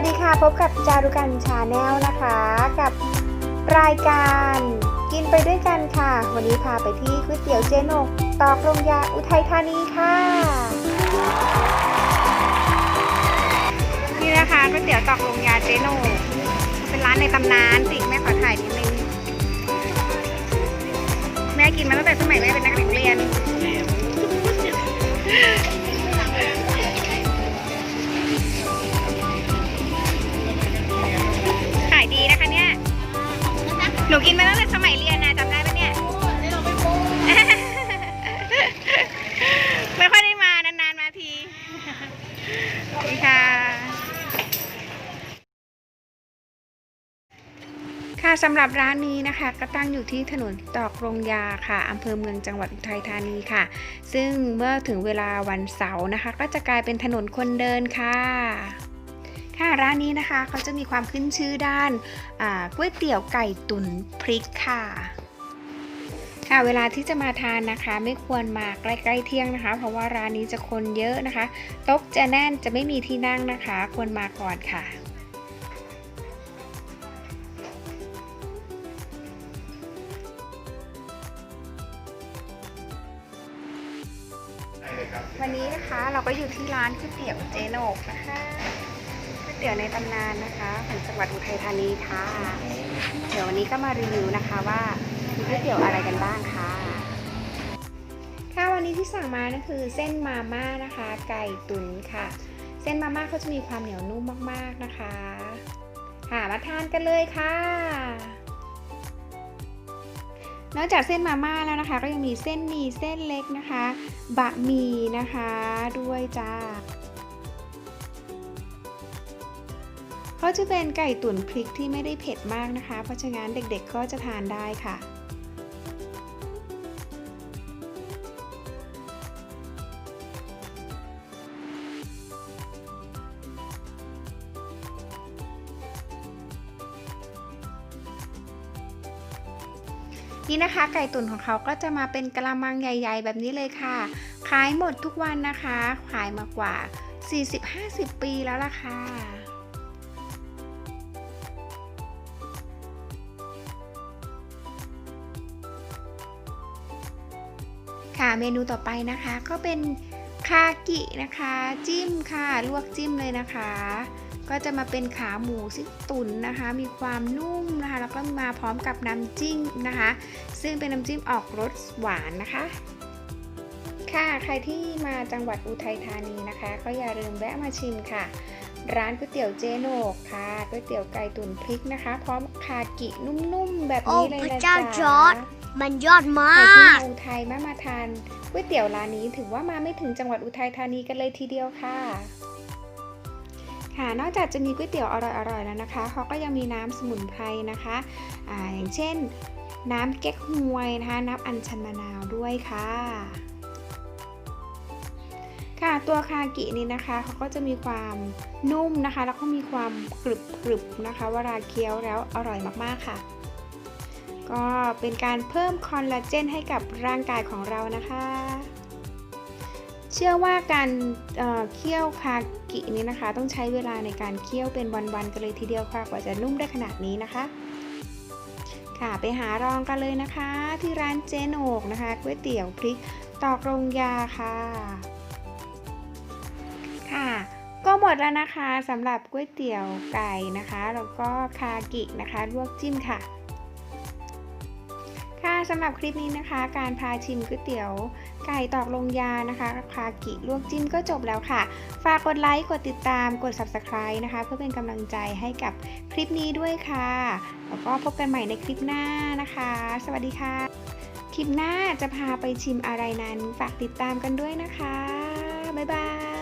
วัสดีค่ะพบกับจารุกันชาแนลนะคะ กับรายการกินไปด้วยกันค่ะ วันนี้พาไปที่ก๋วยเตี๋ยวเจนกตอกลงยาอุทัยธานีค่ะ นี่นะคะก๋วยเตี๋ยวตอกลงยาเจนกเป็นร้านในตำนานสิแม่ขอถ่ายนิดนึงแม่กินมาตั้งแต่สมัยแม่เป็นนักเรียน มาตั้งแต่สมัยเรียนนะจำได้ปะเนี่ย ไม่ค่อยได้มานานๆมาทีสวัสดีค่ะ ค่ะสำหรับร้านนี้นะคะ ก็ตั้งอยู่ที่ถนนตอกโรงยาค่ะอำเภอเมืองจังหวัดอุทัยธานีค่ะ ซึ่งเมื่อถึงเวลาวันเสาร์นะคะ ก็จะกลายเป็นถนนคนเดินค่ะ ค่ะร้านนี้นะคะเขาจะมีความขึ้นชื่อด้านอ่าก๋วยเตี๋ยวไก่ตุ๋นพริกค่ะ ค่ะเวลาที่จะมาทานนะคะ ไม่ควรมาใกล้ๆเที่ยงนะคะ เพราะว่าร้านนี้จะคนเยอะนะคะโต๊ะจะแน่นจะไม่มีที่นั่งนะคะ ควรมาก่อนค่ะวันนี้นะคะเราก็อยู่ที่ร้านก๋วยเตี๋ยวเจโนกนะคะก๋วย เตี๋ยวในตำนานนะคะของจังหวัดอุทัยธานีค่ะ เดี๋ยววันนี้ก็มารีวิวนะคะว่ามีก๋วยเตี๋ยวอะไรกันบ้างค่ะค่ะวันนี้ที่สั่งมานั่นคือเส้นมาม่านะคะ ไก่ตุ๋นค่ะ เส้นมาม่าเขาจะมีความเหนียวนุ่มมากๆนะคะ ค่ะมาทานกันเลยค่ะ นอกจากเส้นมาม่าแล้วนะคะ ก็ยังมีเส้นหมี่เส้นเล็กนะคะ บะหมี่นะคะ ด้วยจ้า เขาจะเป็นไก่ตุ๋นพริกที่ไม่ได้เผ็ดมากนะคะ เพราะฉะนั้นเด็กๆก็จะทานได้ค่ะ นี่นะคะ ไก่ตุ๋นของเขาก็จะมาเป็นกระมังใหญ่ ๆ แบบนี้เลยค่ะ ขายหมดทุกวันนะคะ ขายมากว่า 40-50 ปีแล้วล่ะค่ะ ค่ะเมนูต่อไปนะคะก็เป็นคากินะคะ จิ้มค่ะลวกจิ้มเลยนะคะ ก็จะมาเป็นขาหมูซิตุ๋นนะคะ มีความนุ่มนะคะ แล้วก็มาพร้อมกับน้ำจิ้มนะคะ ซึ่งเป็นน้ำจิ้มออกรสหวานนะคะ ค่ะใครที่มาจังหวัดอุทัยธานีนะคะ ก็อย่าลืมแวะมาชิมค่ะ ร้านก๋วยเตี๋ยวเจโหนกค่ะก๋วยเตี๋ยวไก่ตุ๋นพริกนะคะ พร้อมคากินุ่มๆแบบนี้เลยโอ้พนะระเจ้าจ๊ะจอร์จมันยอดมาใครที่กมาอุทัยมามาทานก๋วยเตี๋ยวร้านนี้ถือว่ามาไม่ถึงจังหวัดอุทัยธานีกันเลยทีเดียวค่ะ ค่ะ นอกจากจะมีก๋วยเตี๋ยวอร่อยๆแล้วนะคะเขาก็ยังมีน้ำสมุนไพรนะคะอ่าอย่างเช่น น้ำเก๊กฮวยนะคะ น้ำอัญชันมะนาวด้วยค่ะ ค่ะตัวคากินี้นะคะเขาก็จะมีความนุ่มนะคะ แล้วก็มีความกรึบกรึบนะคะเวลาเคี้ยวแล้วอร่อยมากๆค่ะ ก็เป็นการเพิ่มคอลลาเจนให้กับร่างกายของเรานะคะ เชื่อว่าการเเคี่ยวคากินี้นะคะ ต้องใช้เวลาในการเคี่ยวเป็นวันๆกันเลยทีเดียวค่ะกว่าจะนุ่มได้ขนาดนี้นะคะค่ะไปหารองกันเลยนะคะ ที่ร้านเจโหนกนะคะก๋วยเตี๋ยวพริกตอกรงยาค่ะ ค่ะก็หมดแล้วนะคะสำหรับก๋วยเตี๋ยวไก่นะคะแล้วก็คากินะคะลวกจิ้มค่ะ ค่ะสำหรับคลิปนี้นะคะ การพาชิมก๋วยเตี๋ยวไก่ตอกลงยานะคะคากิลวกจิ้มก็จบแล้วค่ะ ฝากกดไลค์กดติดตามกด subscribe นะคะ เพื่อเป็นกำลังใจให้กับคลิปนี้ด้วยค่ะ แล้วก็พบกันใหม่ในคลิปหน้านะคะ สวัสดีค่ะ คลิปหน้าจะพาไปชิมอะไรนั้น ฝากติดตามกันด้วยนะคะ บ๊ายบาย